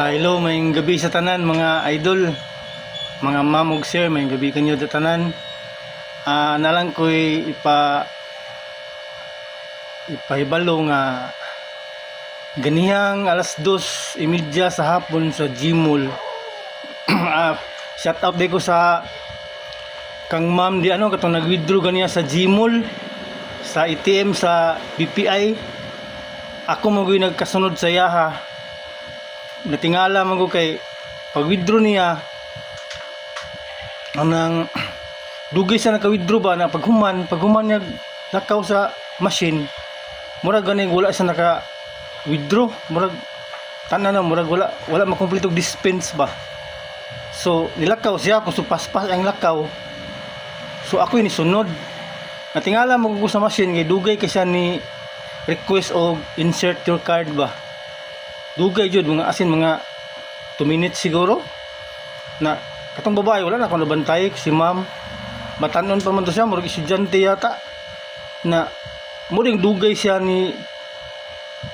Hello, may gabi sa tanan mga idol. Mga ma'am ug sir, may gabi kanyo sa tanan. Ah, nalang ko'y ipa ipahibalo nga ganihang alas 2:30 sa hapon sa Gmall. ah, shout out ko sa kang ma'am di ano katong nag-withdraw ganiya sa Gmall sa ATM sa BPI. Ako mo nagkasunod sa yaha natingala man kay pag withdraw niya. Anang dugay sa naka-withdraw ba? Na paghuman paghuman niya lakaw sa machine. Murag gani wala sa naka withdraw murag tanan na murag wala wala makumpleto dispense ba? So nilakaw siya kung supaspas ang lakaw. So ako ni sunod natingala mo sa machine kay dugay kay siya ni request og insert your card ba dugay jud mga asin mga 2 minutes siguro. Na katong babae wala na akong nabantay si ma'am. Batanon pa man to siya murag estudyante yata. Na muring dugay siya ni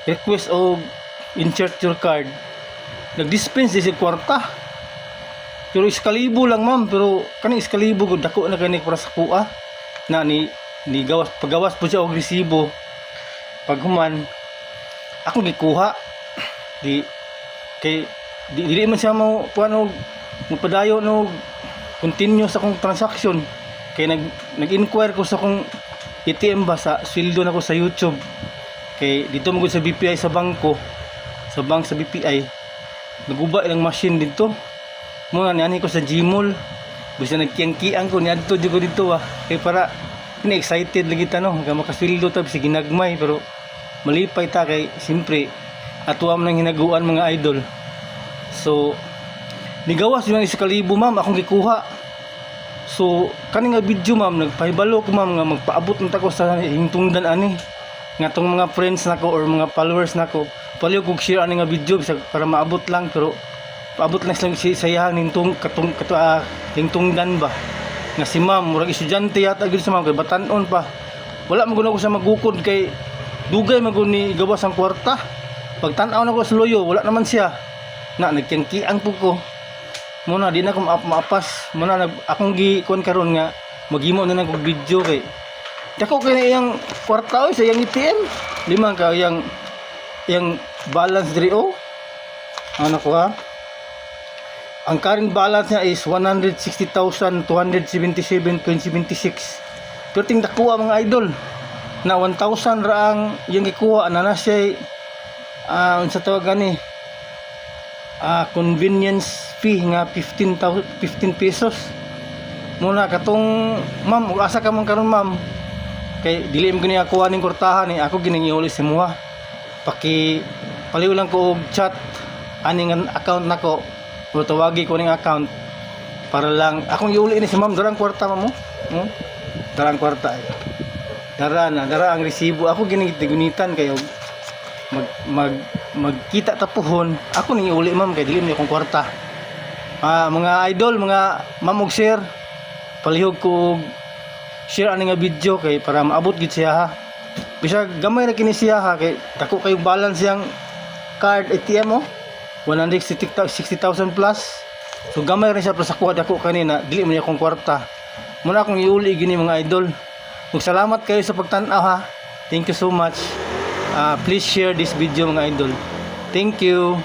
request o insert your card. Nag-dispense di siya kwarta. Pero iskalibo lang ma'am. Pero kani iskalibo gud dako na gani para sa kuha. Na ni ni gawas pagawas po siya og resibo. Pag human akong gikuha di kay di dili man siya mo kuano magpadayo no continue sa akong transaction kay nag nag-inquire ko sa akong ATM ba sa sweldo na ko sa YouTube. Kay dito mo sa BPI sa bangko sa bank sa BPI naguba ilang machine dito. Mo na ani ko sa Gmall. Bisa nagkiyang-kiyang ko niadto jud ko dito ah. Kay para kini excited lagi tanong nga makasweldo ta sige ginagmay pero malipay ta kay simpre atuam nang hinaguan mga idol. So nigawas yung isa kalibo ma'am akong gikuha. So kani nga video ma'am nagpahibalo ko ma'am nga magpaabot ng tako sa hingtungdan ani. Nga tong mga friends nako or mga followers nako paliw kog share ani nga video bisag para maabot lang pero paabot lang sa si sayang nintong katong kato uh, hingtungdan ba? Nga si ma'am murag estudyante yata gyud sa ma'am kay batanon pa. Wala man ako sa magukod kay dugay man ni gawas ang kwarta pag tanaw na ko sa loyo wala naman siya. Na nagkiyang po ko. Muna di na ko maap maapas muna nag akong gi kuan karon nga maghimo na nag video kay. Dako kay na iyang kwarta oy sa iyang ATM lima ka iyang iyang balance diri o ano ko ha ang current balance niya is 160,277.76 Turting dakuha mga idol na 1,000 raang yung gikuha. Na na siya ah unsa tawag gani ah convenience fee nga 15 15 pesos. Muna katong ma'am ug asa ka man karon ma'am? Kay dili mo gani ako aning kurtahan ni ako giningiuli sa muha paki paliw lang ko og chat aning account nako. O tawagi ko ning account para lang akong iuli ni si ma'am. Darang kwarta mo hmm? darang kwarta ay dara na dara ang resibo. Ako ginigunitan kayo mag mag magkita tapuhon ako ni uli ma'am kay dili mi akong kwarta. Ah mga idol mga ma'am og share. Palihog ko share ani nga video kay para maabot gid siya ha. Bisag gamay ra kini siya ha kay dako kay balance yang card ATM oh. 160,000 plus. So gamay rin siya sa kuha dako kanina. Dili man akong kwarta. Muna akong iuli gini mga idol. Ug salamat kayo sa pagtan-aw ha. Thank you so much uh, please share this video mga idol. Thank you